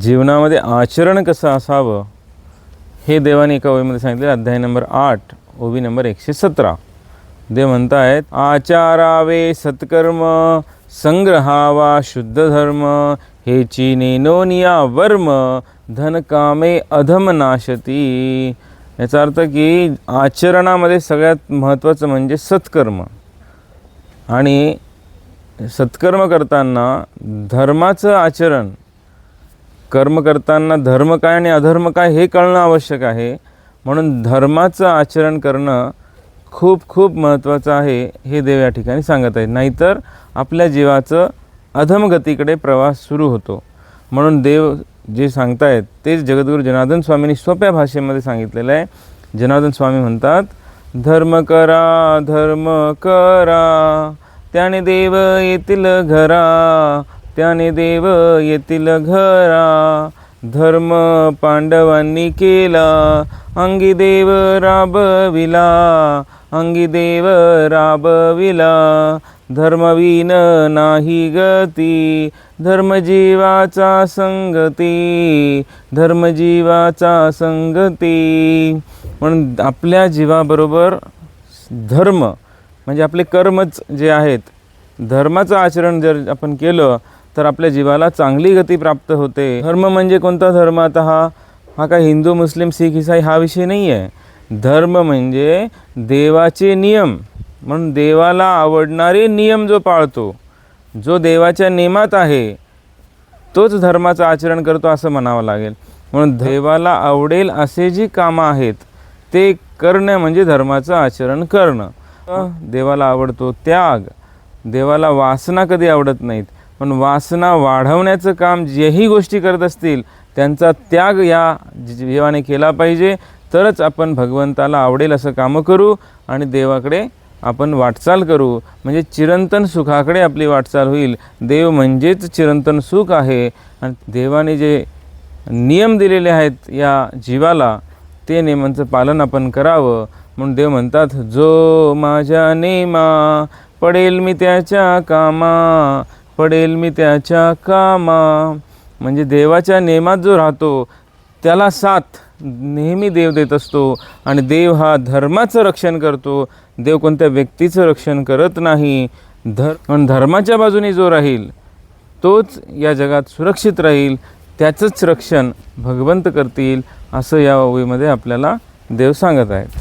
जीवनामध्ये आचरण कसं असावं हे देवाने एका ओळीमध्ये सांगितलेलं अध्याय नंबर आठ ओवी नंबर एकशे सतरा. देव आहेत आचारावे सत्कर्म संग्रहावा शुद्ध धर्म हे चिनेनोनिया वर्म धनकामे अधम नाशती. याचा अर्थ की आचरणामध्ये सगळ्यात महत्त्वाचं म्हणजे सत्कर्म. आणि सत्कर्म करताना धर्माचं आचरण कर्म करताना धर्म काय आणि अधर्म काय हे कळणं आवश्यक आहे. म्हणून धर्माचं आचरण करणं खूप खूप महत्त्वाचं आहे हे देव या ठिकाणी सांगत आहेत. नाहीतर आपल्या जीवाचं अधमगतीकडे प्रवास सुरू होतो. म्हणून देव जे सांगतायत तेच जगद्गुरू जनार्दन स्वामींनी सोप्या भाषेमध्ये सांगितलेलं आहे. जनार्दन स्वामी म्हणतात धर्म करा धर्म करा त्याने देव येतील घरा त्याने देव येतील घरा धर्म पांडवांनी केला. अंगी देव राबविला अंगी देव राबविला. धर्मवीन नाही गती धर्मजीवाचा संगती धर्मजीवाचा संगती. म्हणून आपल्या जीवाबरोबर धर्म म्हणजे आपले कर्मच जे आहेत धर्माचं आचरण जर आपण केलं तर आपल्या जीवाला चांगली गती प्राप्त होते. धर्म म्हणजे कोणता धर्म? आता हा हा काय हिंदू मुस्लिम सिख इसाई हा विषय नाही आहे धर्म म्हणजे देवाचे नियम. म्हणून देवाला आवडणारे नियम जो पाळतो जो देवाच्या नियमात आहे तोच धर्माचं आचरण करतो असं म्हणावं लागेल. म्हणून देवाला आवडेल असे जी कामं आहेत ते करणं म्हणजे धर्माचं आचरण करणं. देवाला आवडतो त्याग. देवाला वासना कधी आवडत नाहीत. पण वासना वाढवण्याचं काम जेही गोष्टी करत असतील त्यांचा त्याग या जीवाने केला पाहिजे. तरच आपण भगवंताला आवडेल असं कामं करू आणि देवाकडे आपण वाटचाल करू. म्हणजे चिरंतन सुखाकडे आपली वाटचाल होईल. देव म्हणजेच चिरंतन सुख आहे. आणि देवाने जे नियम दिलेले आहेत या जीवाला ते नियमांचं पालन आपण करावं. म्हणून देव म्हणतात जो माझ्या नेमा पडेल मी त्याच्या कामा पडेल मी त्याच्या कामा. म्हणजे देवाच्या नेमात जो राहतो त्याला साथ नेहमी देव देत असतो. आणि देव हा धर्माचं रक्षण करतो. देव कोणत्या व्यक्तीचं रक्षण करत नाही. धर पण धर्माच्या बाजूने जो राहील तोच या जगात सुरक्षित राहील. त्याचंच रक्षण भगवंत करतील असं या ओवीमध्ये आपल्याला देव सांगत आहेत.